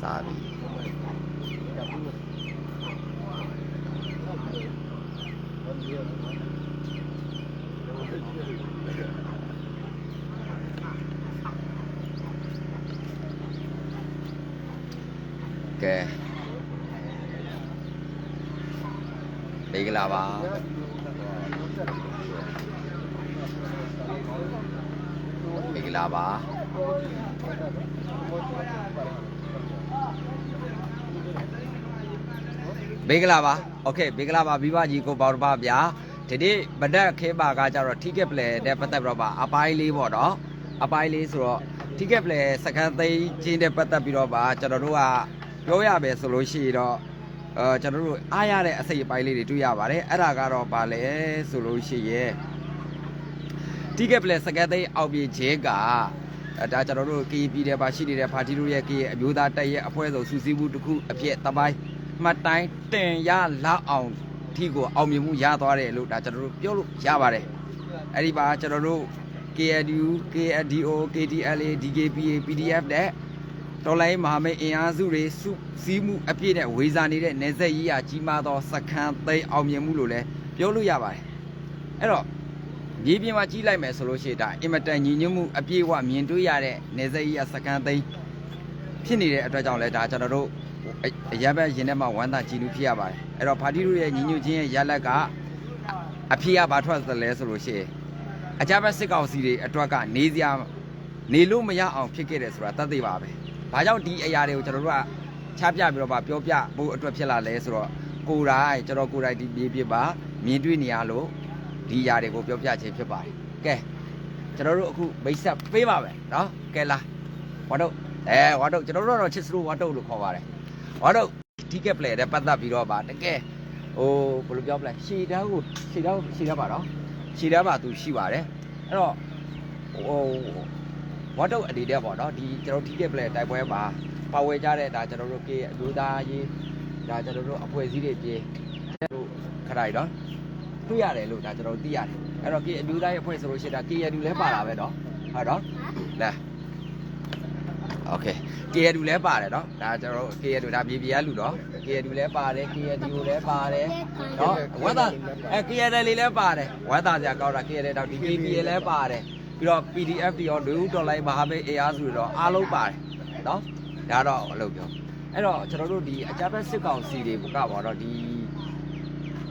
စားပြီကဲဘေးကလာပါဘေးကလာပါ ဘေးကလာပါโอเคဘေးကလာပါမိဘကြီးကိုပေါတော့ပါဗျာဒီနေ့မဒက်ခဲပါကကြတော့ ticket play တဲ့ပတ်သက်ပြီးတော့ပါအပိုင်းလေးပေါ့နော်အပိုင်းလေးဆိုတော့ ticket play စကန်သိန်းချင်းတဲ့ပတ်သက်ပြီးတော့ပါကျွန်တော်တို့ကပြောရမယ်ဆိုလို့ရှိရင်တော့အဲကျွန်တော်တို့အားရတဲ့အစိတ်အပိုင်းလေးတွေတွေ့ရပါတယ်အဲ့ဒါကတော့ပါလဲဆိုလို့ရှိရင် ticket play စကန်သိန်းအောင်ပြခြင်းကအဲဒါကျွန်တော်တို့ KP တဲ့ပါရှိနေတဲ့ပါတီတို့ရဲ့ K ရဲ့အမျိုးသားတက်ရဲ့အဖွဲ့စုံစုစည်းမှုတစ်ခုအဖြစ်တပိုင်း မှတ်တိုင်းတင်ရလောက်အောင်ထီကိုအောင်မြင်မှုရသွားတယ်လို့ဒါကျွန်တော်တို့ပြောလို့ရပါတယ်အဲ့ဒီပါကျွန်တော်တို့ KNU KNDO KTLA DKPA PDF တဲ့တော်လိုင်းမဟာမိတ်အင်အားစုတွေစုစည်းမှုအပြည့်နဲ့ဝေစာနေတဲ့နေဆက်ရေးရာကြီးမားသောစခန်းသိမ်းအောင်မြင်မှုလို့လည်းပြောလို့ရပါတယ်အဲ့တော့မြေပြင်မှာကြီးလိုက်မယ်ဆိုလို့ရှိရင်ဒါအင်မတန်ညီညွတ်မှုအပြည့်အဝမြင်တွေ့ရတဲ့နေဆက်ရေးရာစခန်းသိမ်းဖြစ်နေတဲ့အတွက်ကြောင့်လည်းဒါကျွန်တော်တို့ အအရက်ဘက်ရင်ထဲမှာဝမ်းသာကြည်လူဖြစ်ရပါတယ်အဲ့တော့ဖာတီတို့ရဲ့ညီညွတ်ခြင်းရဲ့ရလက်ကအဖြစ်ရဘာထွက်သလဲဆိုလို့ရှိရင်အကြမ်းဖက်စစ်ကောင်စီတွေအတွက်ကနေစရာနေလို့မရအောင်ဖြစ်ခဲ့တယ်ဆိုတာတတ်သိပါပဲဘာကြောင့်ဒီအရာတွေကိုကျွန်တော်တို့ကချပြပြီးတော့ဗာပြောပြဖို့အတွက်ဖြစ်လာလဲဆိုတော့ကိုယ်တိုင်ကျွန်တော်ကိုယ်တိုင်ဒီပြေးပြပါမြင်တွေ့နေရလို့ဒီအရာတွေကိုပြောပြခြင်းဖြစ်ပါတယ်ကဲကျွန်တော်တို့အခုမိတ်ဆက်ပေးပါမယ်နော်ကဲလာဝါတော့အဲဝါတော့ကျွန်တော်တို့ကတော့ချစ်စလို့ဝါတော့လို့ခေါ်ပါတယ် ဟောတော့ ticket play တဲ့ပတ်သက်ပြီးတော့ဗာတကယ်ဟိုဘယ်လိုပြောပလဲရှည်တန်းကိုရှည်တန်းရှည်တန်းပါတော့ရှည်တန်းပါသူရှိပါတယ်အဲ့တော့ဟိုဝတ်တော့အနေနဲ့ပေါ့နော်ဒီကျွန်တော် ticket play တိုက်ပွဲမှာပါဝယ်ကြတဲ့ဒါကျွန်တော်တို့ကေအမျိုးသားရေးဒါကျွန်တော်တို့အဖွဲ့အစည်းတွေပြေတို့ခရိုင်တော့တွေ့ရတယ်လို့ဒါကျွန်တော်သိရတယ်အဲ့တော့ကေအမျိုးသားရေးအဖွဲ့ဆိုလို့ရှိရင်ဒါ KNU လည်းပါတာပဲနော်ဟုတ်တော့လာ โอเค KNU လည်းပါတယ်เนาะဒါကျွန်တော်တို့ KNU ဒါပြည်ပြည်ကလူတော့ KNU လည်းပါတယ် KNU လည်းပါတယ်เนาะဝက်သားအဲ KNL လေးလည်းပါတယ်ဝက်သားစရာကောင်းတာ KNL တော့ DKP လည်းပါတယ်ပြီးတော့ PDF တွေရောလူဦးတော်လိုင်းမဟာမိတ် AR စုတွေတော့အားလုံးပါတယ်เนาะဒါတော့အလုပ်ပြောအဲ့တော့ကျွန်တော်တို့ဒီအကြမ်းဖက်စစ်ကောင်စီတွေကပေါ့တော့ဒီ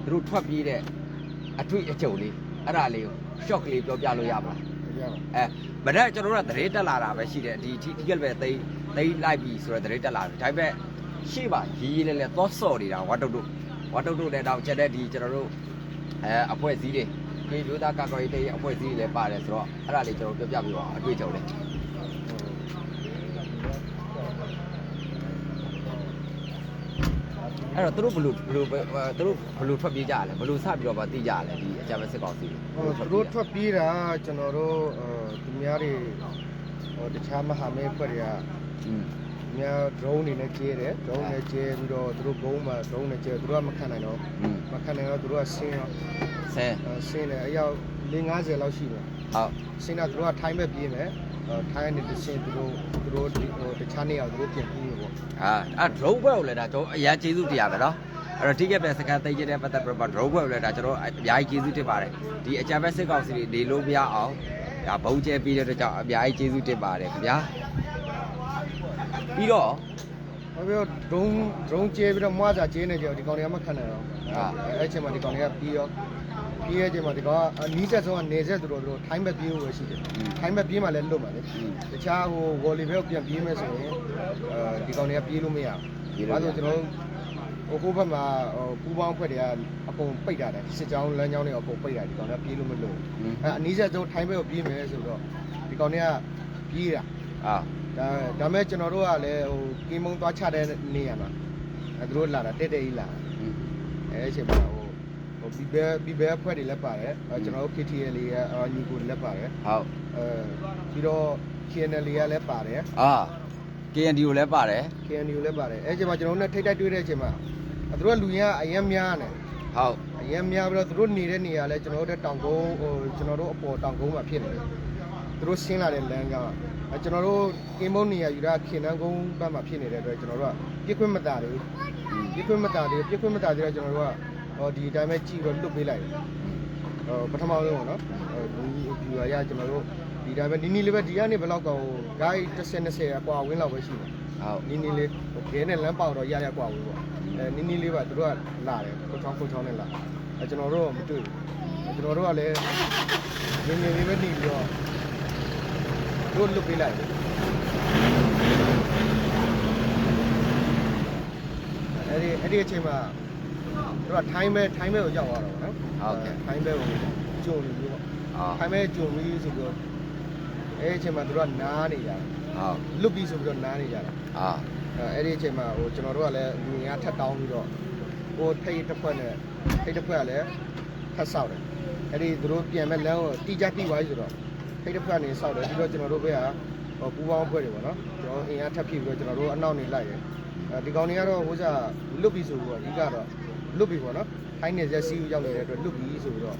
သူတို့ထွက်ပြေးတဲ့အထွေအကြုံလေးအဲ့ဒါလေးကို shock လေးပြောပြလို့ရမလား အဲမနေ့ကျွန်တော်တို့ကသတိတက်လာတာပဲရှိတယ်ဒီဒီဒီကပဲသိမ်းသိမ်းလိုက်ပြီဆိုတော့သတိတက်လာတယ်ဒါပေမဲ့ရှေ့ပါရီးရီးလဲလဲသောဆော့နေတာဝတ်တုတ်တို့ဝတ်တုတ်တို့လည်းတော့ချက်တဲ့ဒီကျွန်တော်တို့အဲအဖွဲ့အစည်းတွေဒီမျိုးသားကာကွယ်ရေးတဲ့အဖွဲ့အစည်းတွေလည်းပါတယ်ဆိုတော့အဲ့ဒါလေးကျွန်တော်ပြောပြပြပါအောင်အတွေ့အကြုံလေး အဲ့တော့သူတို့ဘလို့ဘလို့သူတို့ဘလို့ထွက်ပြေးကြရလဲဘလို့ဆပြီးတော့ပါတိကြရလဲဒီအကြမ်းဖက်စစ်ကောင်စီဟိုသူတို့ထွက်ပြေးတာကျွန်တော်တို့သူများတွေဟိုတခြားမဟာမိတ်ဖွဲ့တွေကသူများ drone တွေနဲ့ကျဲတယ် drone နဲ့ကျဲပြီးတော့သူတို့ဘုံမှာ drone နဲ့ကျဲသူတို့ကမခံနိုင်တော့မခံနိုင်တော့သူတို့ကဆင်းရောဆင်းဆင်းတယ်အယောက်50လောက်ရှိတယ်ဟုတ်ဆင်းတော့သူတို့ကထိုင်းပဲပြေးမယ်ထိုင်းအနေနဲ့ဆင်းသူတို့သူတို့တခြားနေရာသူတို့ပြင်ပြီး အာအဲ drone ဘွဲကိုလည်းဒါကျွန်တော်အရင်ကျေးဇူးတင်ရတယ်နော်အဲ့တော့တိကက်ပဲစကန်သိကျတဲ့ပတ်သက်ပြပါ drone ဘွဲကိုလည်းဒါကျွန်တော်အများကြီးကျေးဇူးတင်ပါတယ်ဒီအကြမ်းဖက်စစ်ကောင်စီတွေနေလို့မရအောင်ဒါဘုံကျဲပြီးတဲ့အတွက်ကြောင့်အများကြီးကျေးဇူးတင်ပါတယ်ခင်ဗျာပြီးတော့ဟောပြော drone drone ကျဲပြီးတော့မွားစာကျဲနေကြဒီကောင်တွေကမခံနိုင်တော့အဲ့အချိန်မှာဒီကောင်တွေကပြီးရော ပြီးရဲ့အချိန်မှာဒီကောင်ကအနီးဆက်ဆုံးကနေဆက်သူတို့တို့ထိုင်းဘက်ပြေးလို့ပဲရှိတယ်ထိုင်းဘက်ပြေးမှလည်းလွတ်ပါလေတခြားဟိုဝေါ်လီဘက်ပြန်ပြေးမယ်ဆိုရင်အဲဒီကောင်တွေကပြေးလို့မရဘူးဘာလို့ကျွန်တော်ဟိုဟိုဘက်မှာဟိုပူပေါင်းဖွဲ့တွေကအကုန်ပိတ်တာတယ်စစ်ကြောင်းလမ်းကြောင်းတွေအကုန်ပိတ်တာဒီကောင်တွေကပြေးလို့မလို့အဲအနီးဆက်ဆုံးထိုင်းဘက်ကိုပြေးမယ်ဆိုတော့ဒီကောင်တွေကပြေးတာအာဒါဒါမဲ့ကျွန်တော်တို့ကလည်းဟိုကင်းမုံသွားချတဲ့နေရမှာအဲသူတို့လာတာတက်တက်ကြီးလာအဲအချိန်မှာ ဟိုဟိုဘီဘဲဘီဘဲဖွဲ့တွေလည်းပါတယ်အဲကျွန်တော်တို့ KTL လေးကအာညီကိုလည်းပါတယ်ဟုတ်အဲပြီးတော့ KNL လေးကလည်းပါတယ်အာ KNDO လည်းပါတယ် KNU လည်းပါတယ်အဲအချိန်မှာကျွန်တော်တို့နဲ့ထိတ်တိုက်တွေ့တဲ့အချိန်မှာအဲသူတို့ကလူရင်းကအရင်များတယ်ဟုတ်အရင်များပြီးတော့သူတို့နေတဲ့နေရာလဲကျွန်တော်တို့တဲ့တောင်ကုန်းဟိုကျွန်တော်တို့အပေါ်တောင်ကုန်းမှာဖြစ်နေတယ်သူတို့ဆင်းလာတဲ့လမ်းကအဲအဲကျွန်တော်တို့ကင်းမုန်းနေရယူတာခင်နှန်းကုန်းဘက်မှာဖြစ်နေတဲ့အတွက်ကျွန်တော်တို့ကပြစ်ခွင့်မတာတယ်ပြစ်ခွင့်မတာတယ်ပြစ်ခွင့်မတာတယ်ကျွန်တော်တို့က ဟောဒီအတိုင်းပဲကြည့်ပြီးလွတ်ပေးလိုက်တယ်ဟောပထမဆုံးပေါ့နော်ဟိုဒီဗီယူရကျွန်တော်တို့ဒီတိုင်းပဲနီနီလေးပဲဒီကနေဘယ်လောက်ကောင်ဂိုင်း30 20အကွာဝင်းလောက်ပဲရှိတယ်ဟုတ်နီနီလေးဟိုခဲနဲ့လမ်းပေါက်တော့ရရကွာဘူးပေါ့အဲနီနီလေးပါသူတို့ကလာတယ်ကိုချောင်းကိုချောင်းနဲ့လာအဲကျွန်တော်တို့ကမတွေ့ဘူးကျွန်တော်တို့ကလည်းနီနီလေးပဲနေပြီးတော့တို့လွတ်ပေးလိုက်တယ်အဲ့ဒီအဲ့ဒီအချိန်မှာ တို့ကထိုင်းပဲထိုင်းပဲကိုရောက်သွားတော့ဗောနော်ထိုင်းပဲကိုကြုံနေပြီပေါ့အော်ထိုင်းပဲကြုံပြီးဆိုပြီးတော့အဲ့ဒီအချိန်မှာတို့ကနားနေကြတယ်ဟုတ်လွတ်ပြီးဆိုပြီးတော့နားနေကြတာအာအဲအဲ့ဒီအချိန်မှာဟိုကျွန်တော်တို့ကလည်းငွေငါထပ်တောင်းပြီးတော့ဟိုထိတ်တစ်ဖွဲ့နဲ့ထိတ်တစ်ဖွဲ့ကလည်းထပ်ဆောက်တယ်အဲ့ဒီသူတို့ပြန်မဲ့လမ်းကိုတီကြတီသွားပြီဆိုတော့ထိတ်တစ်ဖွဲ့ကနေဆောက်တယ်ပြီးတော့ကျွန်တော်တို့ဘက်ကဟိုပူပေါင်းဖွဲ့တွေပေါ့နော်ကျွန်တော်အင်အားထပ်ဖြစ်ပြီးတော့ကျွန်တော်တို့အနောက်နေလိုက်တယ်အဲ ဒီကောင်တွေကတော့ဟိုစားလွတ်ပြီဆိုပြီးတော့အဓိကတော့လွတ်ပြီပေါ့နော်ထိုင်းနေရက်စီးရောက်နေတဲ့အတွက်လွတ်ပြီဆိုပြီးတော့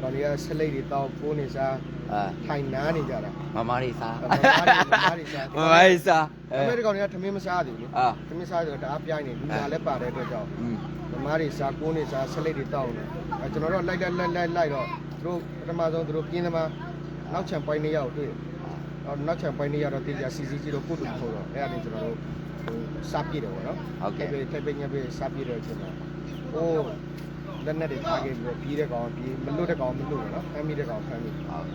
ကောင်တွေကဆလိတ်တွေတောက်ကိုးနေစားအာထိုင်နားနေကြတာမမလေးစားမမလေးမမလေးစားမမလေးစားအဲ့မဲ့ဒီကောင်တွေကထမင်းမစားသေးဘူးလေအာသမင်းစားဆိုတော့တအားပြိုင်းနေလူနာလည်းပါတဲ့အတွက်ကြောင့်อืมမမားတွေစားကိုးနေစားဆလိတ်တွေတောက်နေအဲကျွန်တော်တို့လိုက်လိုက်လိုက်လိုက်လိုက်တော့သူတို့ပထမဆုံးသူတို့ပြင်းသမားနောက်ချန်ပိုင်းနေရောက်တွေ့အော် နောက်ချန်ပိုင်းနေရတော့တေချာစီစီကြီးတော့ကိုတူခေါ်တော့အဲ့ဒါနေကျွန်တော်တို့ဟိုစားပြည့်တယ်ပေါ့နော်ဟုတ်ကဲ့ပဲထိုက်ပဲညက်ပဲစားပြည့်တဲ့အချိန်မှာဟိုလက်နဲ့တွေထားခဲ့ပြီးတော့ပြီးတဲ့ကောင်ပြီးမလွတ်တဲ့ကောင်မလွတ်ဘူးနော်ဖမ်းမိတဲ့ကောင်ဖမ်းမိဟုတ်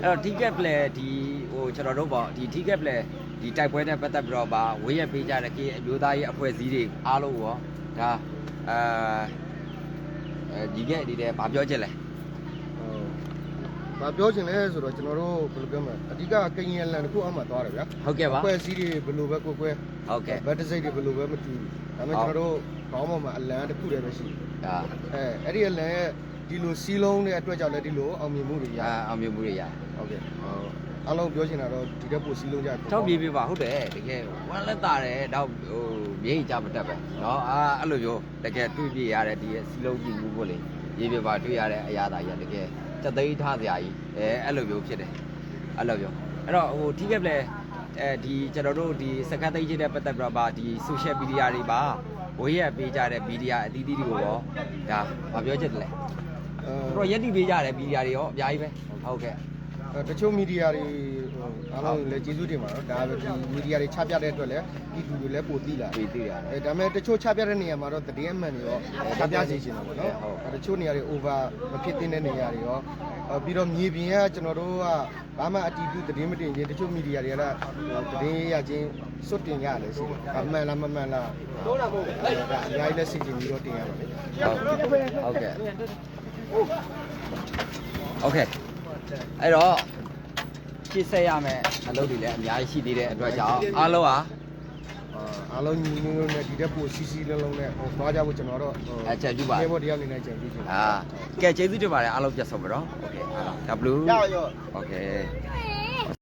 အဲ့တော့ ticket play ဒီဟိုကျွန်တော်တို့ပေါ့ဒီ ticket play ဒီတိုက်ပွဲနဲ့ပတ်သက်ပြီးတော့ပါဝေးရပေးကြတဲ့ကေအမျိုးသားရေးအဖွဲ့အစည်းတွေအားလုံးရောဒါအာအဲဒီကဒီတဲ့ဗာပြောချက်လဲဟို မပြောချင်လဲဆိုတော့ကျွန်တော်တို့ဘယ်လိုပြောမလဲအဓိကကရင်လန်တစ်ခုအမှသွားတယ်ဗျာ ဟုတ်ကဲ့ပါ ပွဲစည်းတွေဘယ်လိုပဲကိုကွဲ ဟုတ်ကဲ့ ဘတ်တစိတ်တွေဘယ်လိုပဲမတူဘူးဒါပေမဲ့ကျွန်တော်တို့ခေါင်းပေါ်မှာအလံတစ်ခုတည်းပဲရှိတယ် ဒါ အဲအဲ့ဒီအလံရဲ့ဒီလိုစီးလုံးတဲ့အတွက်ကြောင့်လည်းဒီလိုအောင်မြင်မှုတွေရ အာအောင်မြင်မှုတွေရ ဟုတ်ကဲ့ဟိုအားလုံးပြောချင်တာတော့ဒီတက်ပို့စီးလုံးကြ ထောက်ပြေးပြပါဟုတ်တယ်တကယ်ဝမ်းလက်တာတယ်တော့ဟိုမြေကြီးကြမတက်ပဲเนาะအာအဲ့လိုမျိုးတကယ်တွေ့ပြရတဲ့ဒီစီလုံးကြည့်မှုပေါ့လေရေးပြပါတွေ့ရတဲ့အရာသာကြီးတကယ် စက်သိမ်းထားစရာကြီးအဲအဲ့လိုမျိုးဖြစ်တယ်အဲ့လိုမျိုးအဲ့တော့ဟိုထိကက်ပလဲအဲဒီကျွန်တော်တို့ဒီစကတ်သိမ်းချင်းတဲ့ပတ်သက်ပြီးတော့ပါဒီ social media တွေပါဝေးရပေးကြတဲ့ media အသီးသီးတွေကိုရောဒါမပြောချက်တယ်လေအဲသူတို့ရက်တိပေးကြတဲ့ media တွေရောအများကြီးပဲဟုတ်ကဲ့ တချို့မီဒီယာတွေအားလုံးလည်းကျေးဇူးတင်ပါတော့ဒါပဲမီဒီယာတွေချပြတဲ့အတွက်လည်းဒီလူတွေလည်းပိုသိလာတယ်သိရတယ်အဲဒါမဲ့တချို့ချပြတဲ့နေရာမှာတော့တည်င်းမှန်တွေရောချပြစီရှင်တယ်ပေါ့နော်တချို့နေရာတွေ over မဖြစ်သင့်တဲ့နေရာတွေရောပြီးတော့မြေပြင်ကကျွန်တော်တို့ကဘာမှအတီးပြုတည်င်းမတင်ခြင်းတချို့မီဒီယာတွေကလည်းတည်င်းရခြင်းစွတ်တင်ရတယ်ရှိတယ်အမှန်လားမမှန်လားတော့တာမဟုတ်ဘူးအဲဒါအများကြီးလက်စီချင်းပြီးတော့တင်ရပါတယ်ဟုတ်ဟုတ်ကဲ့ Okay. အဲ့တော့ရှင်းဆက်ရမယ်အလုပ်တွေလည်းအများကြီးရှိသေးတဲ့အတွက်ကြောင့်အားလုံးဟာ အားလုံးညီညွတ်နဲ့ဒီတက်ပိုစီစီလုံးလုံးနဲ့ဟိုသွားကြဖို့ကျွန်တော်တော့ အချက်ပြုပါ ဒီဘောတရားနေနဲ့ကြံပြီးရှင် အာကဲကျေးဇူးတင်ပါတယ်အားလုံးပြတ်ဆုံးပါတော့โอเคအားလုံး W ရရော โอเค Hey.